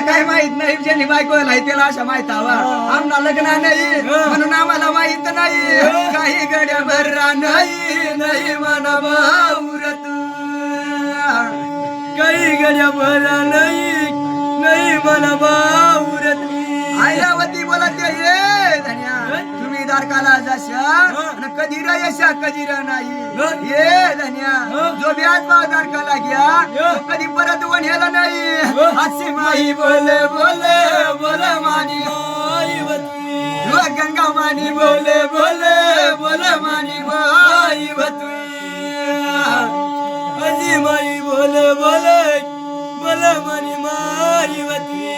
आम्हाला काय माहीत नाही ज्यांनी बायकोला नाही त्याला अशा माहीत हवा आम्हाला लग्न नाही म्हणून आम्हाला माहीत नाही. काही गड्या भरला नाही नाही म्हणा भाऊरत. काही गड्या भरा नाही नाही मला बावरत आयरावती बोलत ते दारकाला जाशा आणि कधी र यशा कधी र नाही ये धन्या जो ब्याज भाव दारकाला घ्या कधी परत वण्याला नाही. हातशी माई बोले बोले बोले मानी. गंगा मानी. बोले बोले बोले मानी. माई अजी माई बोल बोल बोल मनी. माई वतवी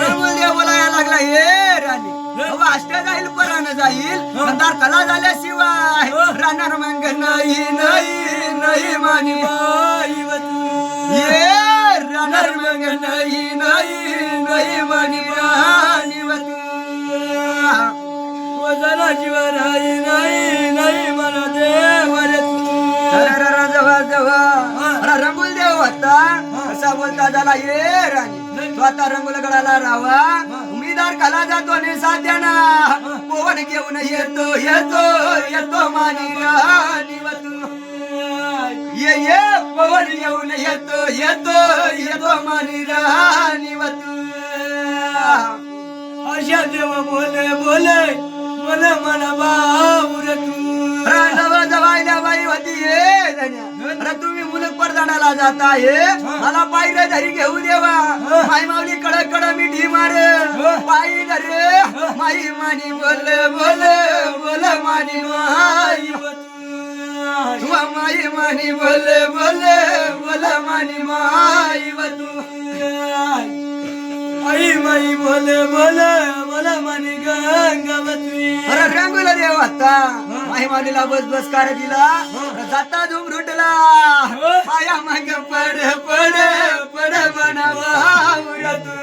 रंगोल देव बोलायला लागला ये राणी. अष्ट जाईल परान जाईल. मंदार कला झाल्याशिवाय राहणार मग नाही नाही नाही मानी वतवी ये राहणार मग नाही नाही नाही मानी मानी वजना आहे नाही नाही मला देवर रंगुल देव होता. असा बोलता झाला ये राणी तो आता रंगुल गडाला राहा उमेदार कला जातो आणि साध्याना पोवण घेऊन येतो येतो येतो मानी राणी वतू ये ये पवन येऊन येतो येतो येतो मानी राणी वतू अशा देव बोले बोले मला मला बावर तू रांडवा जवायला बाई होती ये धन्या. अरे तुम्ही मुलक परदानाला जाता ये मला पायऱ्या धरी घेऊ देवा. माई माऊली कड कड मिठी मार. पायी धरे. माई मानी बोल बोल बोल मानी माई माई मानी बोल बोल बोल मानी माई तू आई माई बोले बोले मला मनी आता. माई माऊलीला बस बस कार दिला. जाता झुम रुटला. पाया मग पड पड पड म्हणा तू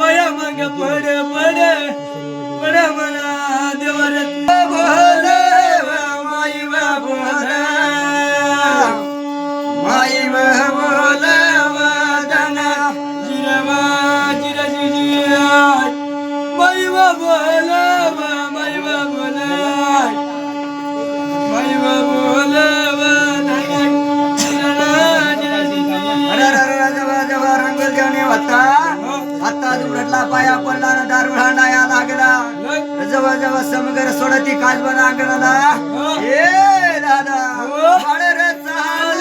पया मग पड पड पड म्हणा देवर बोल माई बोल माई बोल पाया पडला ना दारुळा नाया लागला. जवळ जवळ समगर सोडती कालबन अंगणाला. ए दादा रे चाल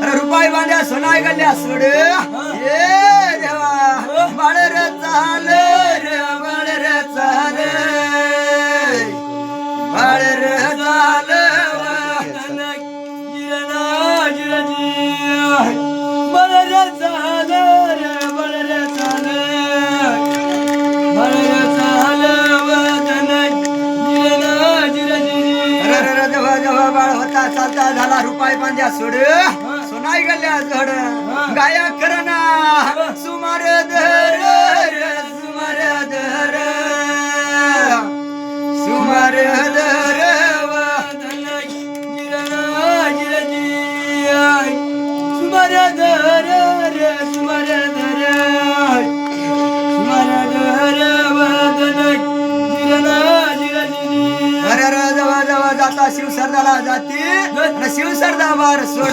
रुपाई बांध्या सोनाय गल्ल्या सोड ये देवा बाळ रे चाल रे बाळ रे चाल बाळ रे चाल धन जिरना जिर बळ चाल रे बळ चाल बळ चाल धन जिरना जिर अरे रे रे जवळ जवळ बाळ होता चालता झाला रुपाई बांध्या सोड सोनाई गल्ल्या झड गाया करना। सुमार धर रे, सुमार धर सुमार धर धन जिरना जिर सुमर धर रे सुमर धर जाता शिव सरदाला जाती. आणि शिव सरदा बार सोड.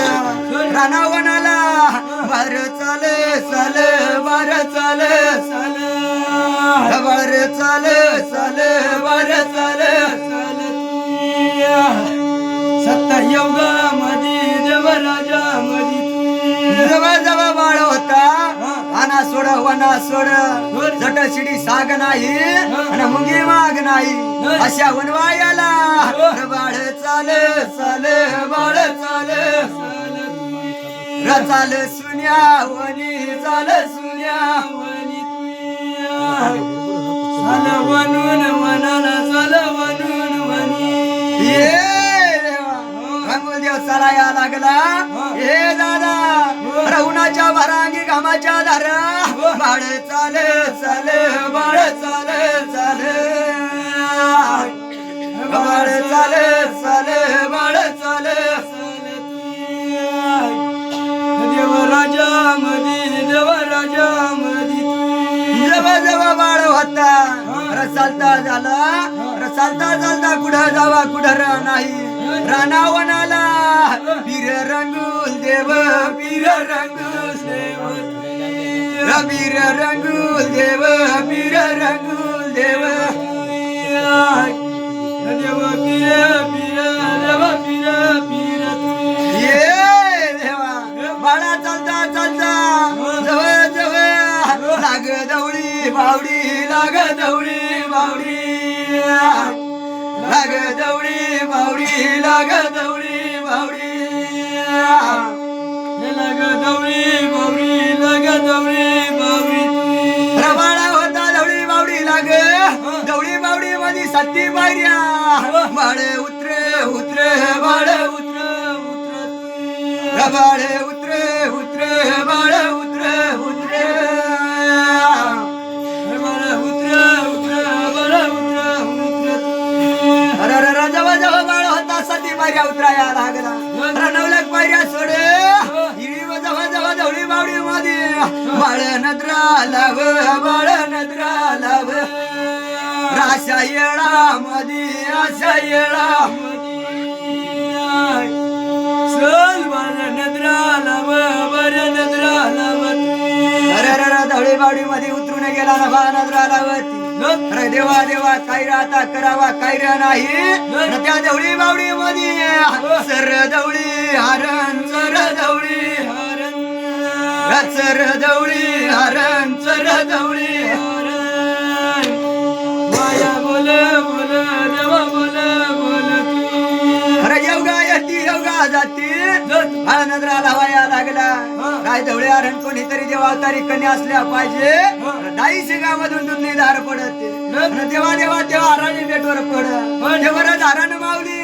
रानावनाला बार चाल चाल बार चाल चाल. बार चाल चाल बार चाल चाल. सत्य योगा मधी देवराजा सोड वना सोड. जट शिडी साग नाही आणि मुंगी माग नाही. अशा वनवायाला बाळ चाल चाल बाळ चाल. र चाल सुन्या वनी चाल सुन्या वनी. साल बनून मनाला ये देवा. रंगून देव चालाया लागला. हे दादा. रवणाच्या भरांगी घामाच्या धारा. बाळ चाल चाल बाळ चाल चाल. बाळ चाल चाल बाळ चाल देव राजा मधी देव राजा मधी बाळ होता र चालता झाला र चालता चालता कुठं जावा कुठं नाही. रानावनाला पीर रंगूल देव पीर रंगूल देव. र रंगुल रंगूल देव पीर रंगूल देव. देव पीर पीर देव पीर पीर. ये देवा बाळा चालता चालता. जवळ जवळ. लाग दौडी बावडी लाग दौडी बावडी. लाग दौडी बावडी लाग दौडी बावडी लाग दौडी बावडी लाग दौडी बावडी रवाडा होता दौडी बावडी लाग. दौडी बावडी मध्ये सत्ती पायऱ्या. बाळ उतरे उतरे बाळ उतरे उतरे. रबाळ उतरे उतरे बाळ पायऱ्या उतराया लागला. अरे नवलक पायऱ्या सोडे. जवळी बावडी मध्ये बाळ नद्रा लाव बाळ नद्रा लाव. राशा येळा मध्ये आशा येळा चल बाळ नद्रा लाव बाळ नद्रा अरे अरे रे धवळी बावडी मध्ये उतरून गेला ना बाळ नद्रा लावती अरे देवा देवा काय राहता करावा काय रा नाही? त्या देवळी बावडी मध्ये सर दवळी हरण सर दवळी सर दवळी हरण सर दवळी जाती हा नजरा लावाया लागला काय धवळे हरण कोणीतरी देवा अवतारी कन्या असल्या पाहिजे. दाई शिगामधून दुधनी धार पडते. देवा देवा देवा हराणी बेटवर पड. देवर धारण माऊली.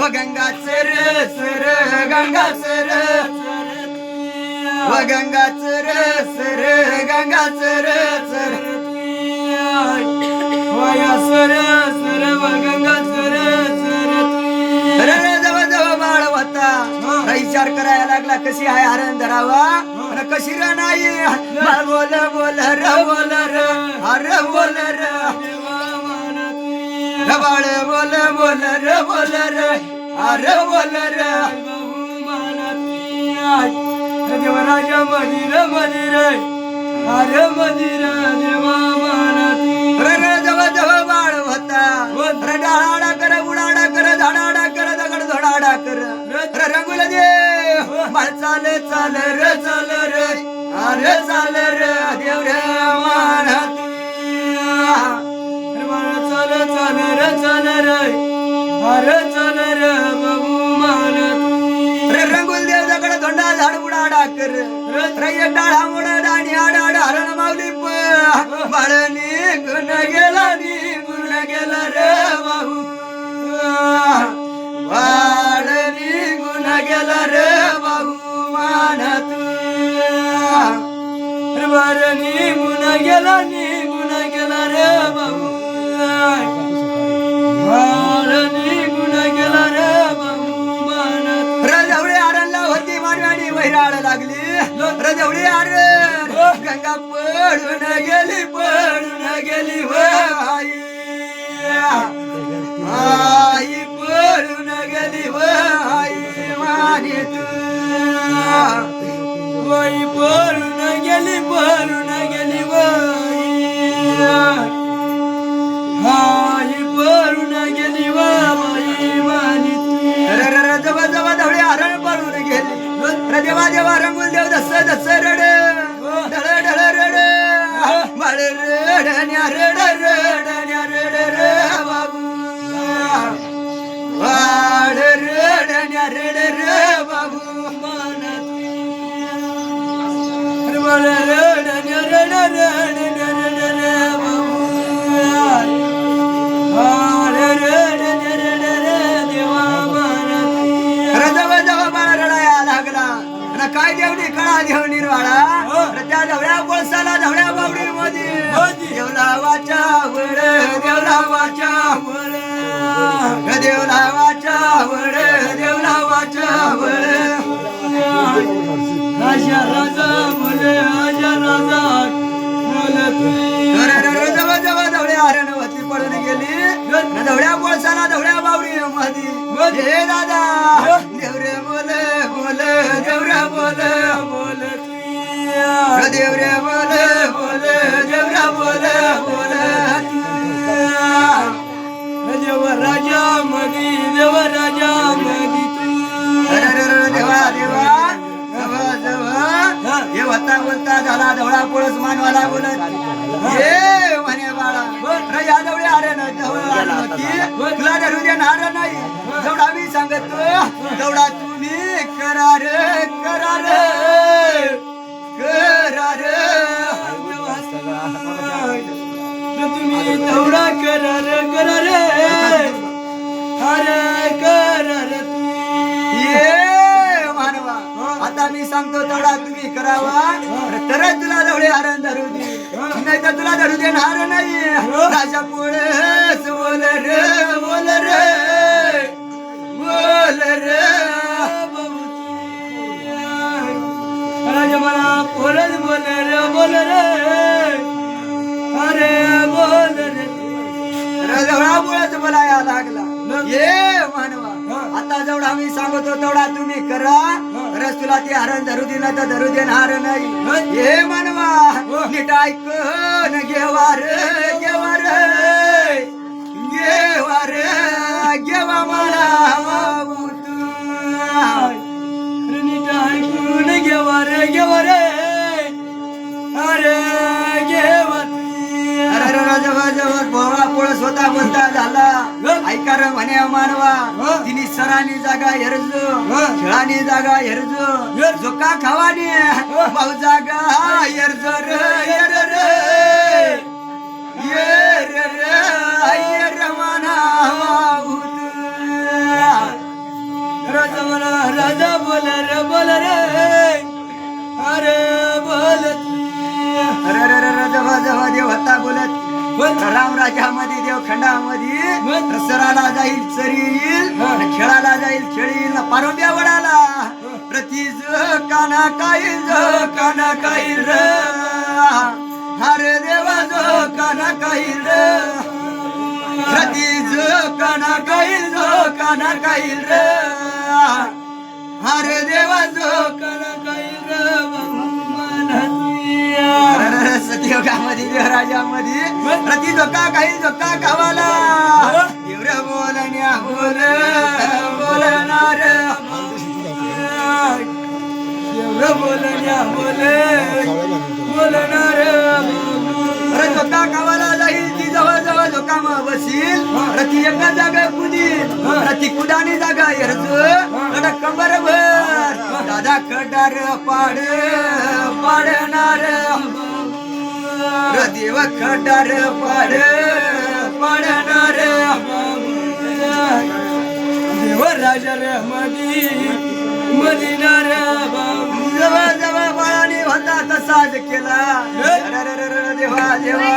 व गंगा सर सर गंगा सर व गंगा सर सर गंगा सर. सर सर सर गंगा आता विचार करायला लागला कशी आहे हरण धरावा अरे कशी र नाही? बोल बोल र बोल र अरे बोल र. बाळ बोल बोल र बोल र अर बोल र. देवराजा मंदिर मंदिर अरे मंदिर देवा मानती. रे जवळ जवळ बाळ होता. अरे चाल चाल र चाल र. अरे चाल र देव रे मानती चल चल र चल रे. अरे चल रे बाबू मानती रे रंगुल देव दगड धोंडा झाड उडाडा कर रय डाळ डाळा मोड दाणी आडाड हरण माऊली बाळनी गुण गेला नी गुण गेला रे बाहू बाळनी गुण गेला रे. वरनी मुन गेला नी मुन गेला रे बाबू. वरनी मुन गेला रे बाबू मानती रजवळे आरणला होती मानवानी वैराळ लागली. रजवळे आड गंगा पडून गेली पडून गेली व आई. आई पडून गेली आई माने तू वही परून गेली भरून गेली बाई. भरून गेली बाई मानी र जवा धवळे हरण भरून गेली. र देवा देवा रंगुल देव दस दस वड देवरावाच्या वड देवरावाच्या वड देवरावाच्या वड राजा राजा मुले राजा गेली. धवड्या कोळसाला धवड्या बावडी मधी. हे दादा देवरे बोले बोले देवऱ्या बोले बोल तुई देवरे बोले बोले देवरे देव राजा मधी देव राजा देवा देवा जवळ हे बोलता झाला धवळा पोळस मानवाला बोलत हे म्हणे बाळा अरे या जवळ अरे ना जवळ आली होती तुला धरू देणार नाही जेवढा मी सांगतो तेवढा तुम्ही करार करार एवढा तेवढा करा रे करर ये मानवा आता मी सांगतो तेवढा तुम्ही करावा. तरच तुला जवळ हरण धरू दे. नाही तर तुला धरू देणार नाही. राजा पोळस बोल रे बोल रे. बोल रे राजा मला बोलत बोल रे बोल रे. अरे जवळा पोळस बोलाया लागला. ये मानवा. आता जेवढा मी सांगतो तेवढा तुम्ही करा. तरच तुला ते हरण धरू दे तर धरू देणार नाही. ये मानवा. नीट ऐकून घेवा रे घेवा रे. घेवा रे घेवा मला. नीट ऐकून घेवा रे घेवा रे. अरे घेवा अरे जेव्हा जेव्हा भोळा पोळस होता बोलता झाला. ऐका रे म्हणे मानवा तिने सरानी जागा हेरजो खेळानी जागा हेरजो. जोका खावानी भाऊ जागा हेरजो रे हेर रे. येर रे येर मना राजा मला राजा बोल रे बोल रे. अरे बोल. जेव्हा देव होता बोलत. बोल. राम राजामध्ये देव खंडामध्ये बोल. रसराला जाईल चरी येईल खेळाला जाईल खेळील पारोंब्या वडाला. प्रतीज काना काईल जो काना काईल र. हरे देवा जो काना काईल र. प्रतीज काना काईल जो काना काईल र. हरे देवा जो करा काही तुया. सतीयोगामध्ये देवराजामध्ये प्रति धोका काही धोका गावाला देवर बोलण्या बोल बोलणार एवढं बोलण्या बोले. बोलणार धोका गावाला जाईल ती जवळ जवळ धोका मग बसील. प्रति एका जागा कुदील प्रति कुदानी जागा कडा कंबर भर दादा कडार पाड पाडणार. देव खडार पाड पाडणार देव राजा रे मधी मदिना रे बाबू जवळ जवळ बाळाने होता तसाच केला. देवा देवा. देवा.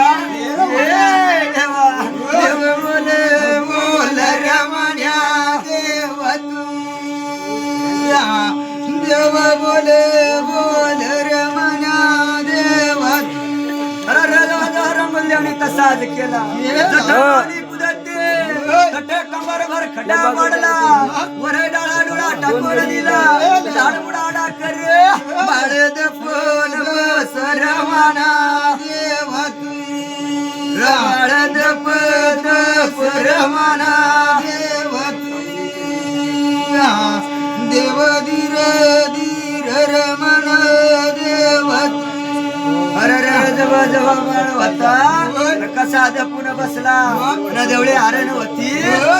देव बोल बोल रमण्या देव तू देव बोल बोल रमण्या रंगोली तसाच केला. कमर भर खड्डा पडला वर डाळा डोळा टाकून दिला. झाड उडाडा कर. बाळद पण बसर माना. देव बाळद पद परमाना देव देव धीर धीर रमण. देव अरे रे जेव्हा जेव्हा बाळ होता कसा जपून बसला. न देवळे हरण होती.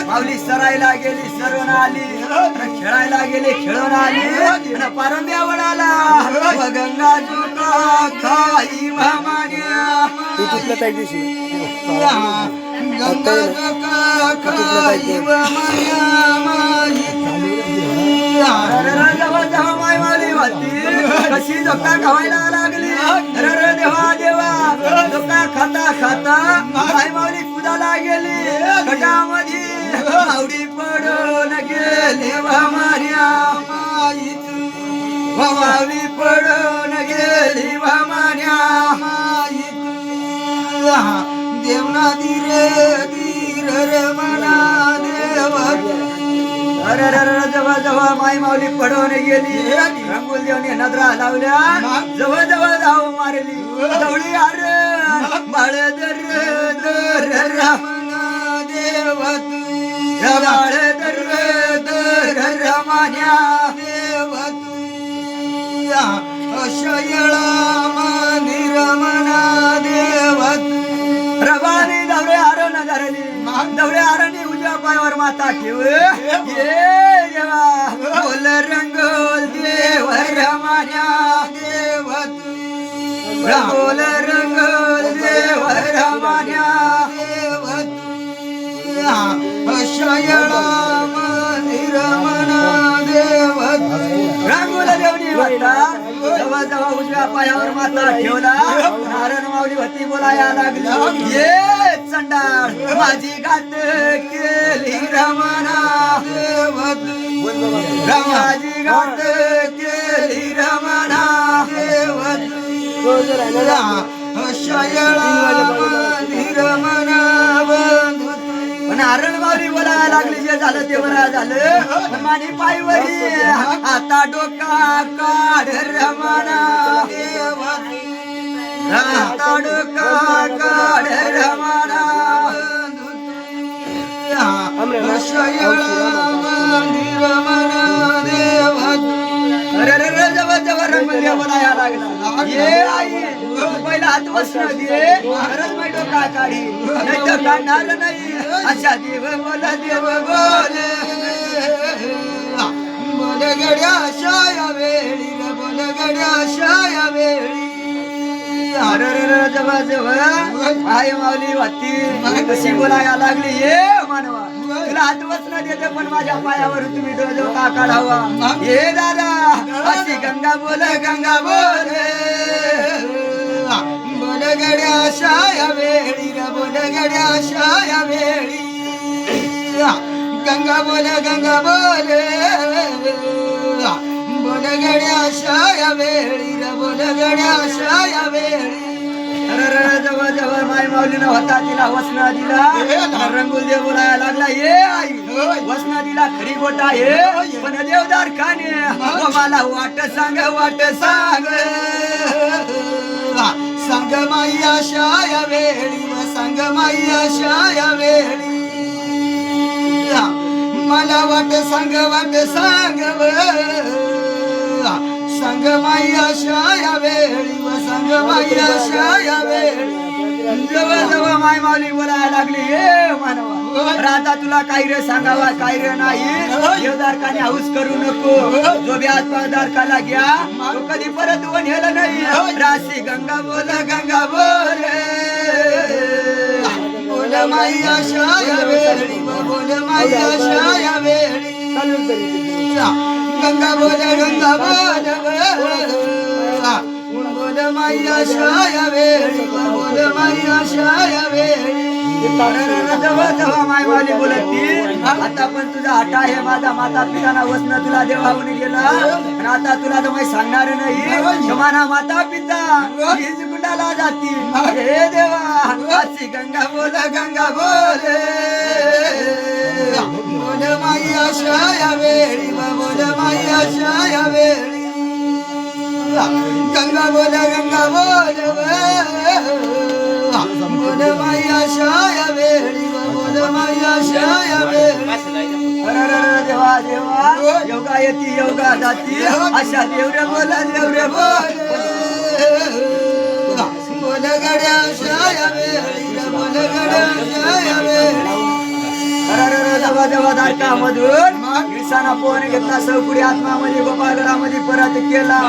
माऊली सरायला गेली सरून आली. खेळायला गेली खेळून आली. न व गंगा जोका खाई गंगा जोका खाई माय माऊली होती. कशी धोका खावायला लागली. खाता खाता माय माऊली कुदाला गेली. गटामध्ये आवडी पडून गेले. वामाऱ्या माईत मावली पडून गेली. वामाऱ्या माईत देवना दिरे धीर रे मना देव अरे अरे अरे जवळ जवळ माई माऊली पडवणे गेली. रंगोल देवने नजरा लावल्या. जवळ जवळ धाव मारली. जवळी अरे बाळ दर दर रमण देव तू बाळ दर दर रमण्या देव तू शयळा निरमणा देव रबानी दवळे आरण धरली. दवळे आरण पायावर माता ठेव. ये देवा. बोल रंगोल देव रमान्या देव बोल रंगोल देव रमान्या देव शयळा मंदिरमना देव रंगोल देवनी होता जवळ जवळ उजव्या पायावर माता ठेवला. नारायण माऊली होती बोलाया लागली. ये चंडाळ माझी गात केली रमणा रमाजी गात केली रमणा शयळा नारायण माऊली बोलायला लागली जे झालं ते बरं झालं. पण माझी पायवरी आता डोका काढ रमाना आता डोका काढ रमणा अरे अरे अरे जवळ जवळ रंगमंदिर बोलायला लागला. ये आई पहिला हात बसणं दे. का काढी नाही तर काढणार नाही. अशा देव बोला देव बोले. बोल गड्या शाया वेळी बोल गड्या शाया वेळी. अरे जवळ जवळ आई माऊली वाटती कशी बोलायला लागली ये मानवा. तुला हात बसणं देते पण माझ्या पायावर तुम्ही डोजो का काढावा ये दादा अशी गंगा बोल गंगा बोल. गड्या शाया वेळी रे बोल गड्या शाया वेळी. गंगा बोल गंगा बोल. बोल गड्या शाया वेळी रे बोल गड्या शाया वेळी. जवळ जवळ माय माऊलीनं होता तिला वसना दिला. रंगुल देव बोलायला लागला ये आई वसना दिला खरी गोटा ये पण देवदार खाने मला वाट सांग वाट सांग. सांग माया शाया वेळी व सांग माया शाया वेळी मला वाट संग वाट सांगव. व माया शाया वेळी व सांग माया शाया वेळी जवळ जवळ माय माऊली बोलायला लागली हे मानवा राधा तुला काही रे सांगावा काही रे नाही. देवदारकाने हाऊस करू नको. जो बी आज दारकाला घ्या तो कधी परत वनेल नाही. राशी गंगा बोल गंगा बोल बोल माया शाया वेळी बोल माया शाया वेळी. गंगा बोल गंगा बोल बोल माया शाया वेळी बोल माया शाया वेळी. जवळ मायवाली बोलती. आता पण तुझा हटा आहे माझा. माता पिताना वसन तुला देवाहून गेला. आणि आता तुला तर मी सांगणार नाही. समाना माता पिता हीच कुणाला जाती. हे देवा अशी गंगा बोल गंगा बोल. बोल अशा या वेळी बोल माया शाया वेळी. गंगा बोल गंगा बोल. बोल माया शाया वेळी बोल माया शाया वेळी. देवा देवा योगा येती योगा जाती. अशा देवरे बोल देवरे बोल. बोल गड्या शाया वेळी बोल गड्या शाया वेळी. ईशाना पोहन घेतला आत्मामध्ये गोपाळगडामध्ये परत केला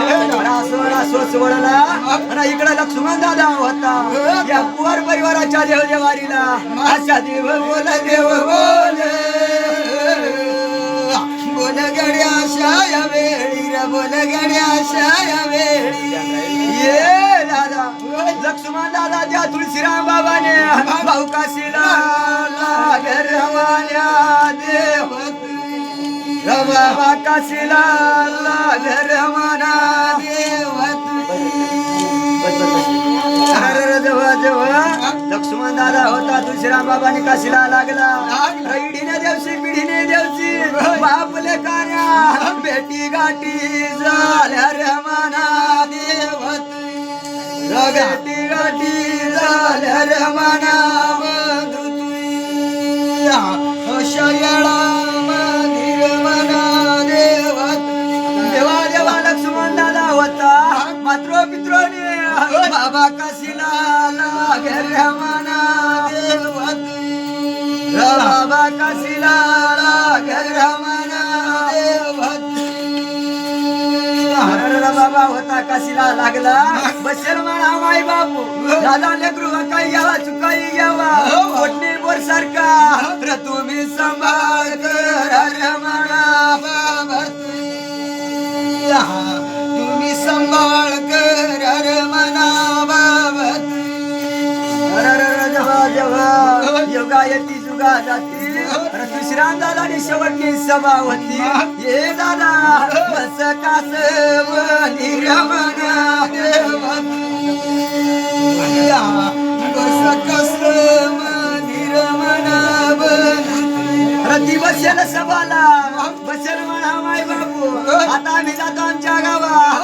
रासोडा सोडला आणि इकडे लक्ष्मण दादा होता या कुवार परिवाराच्या देव देवारीला देव बोल देव बोल बोल गड्या शाया वेळी रे बोल गड्या शाया वेळी. ये दादा लक्ष्मण दादा त्या तुळशीराम बाबाने भाऊ काशीला लागे रमान्या देव. बाबा काशीला अरे जेव्हा जेव्हा लक्ष्मण दादा होता तुळशीराम बाबाने काशीला लागला. देवशी बापले कान्या भेटी गाठी झाल्या रे मना देवत. बेटी गाठी झाल्या रे मना बंधू तुया अशा मंदिर मना देवत. देवा देवा लक्ष्मण दादा होता. मात्र पित्रोने बाबा काशीला लागे रे मना देवत. बाबा काशीला लागे रे बाबा होता काशीला लागला बसेल म्हणा माय बापू दादा लेकरू काही घ्यावा चुकाई घ्यावा पोटणी बोर सारखा तुम्ही सांभाळ कर हर म्हणा बाबा तुम्ही सांभाळ कर हर म्हणा बाबा जेव्हा जेव्हा योगा येती जुगा जाती दुसऱ्या दादानी शेवटची सभा होती ये दादा बस कास निर्मना बस कस निर्मना सभाला बसेल म्हणा माय बाबू आता मी जातो आमच्या गावा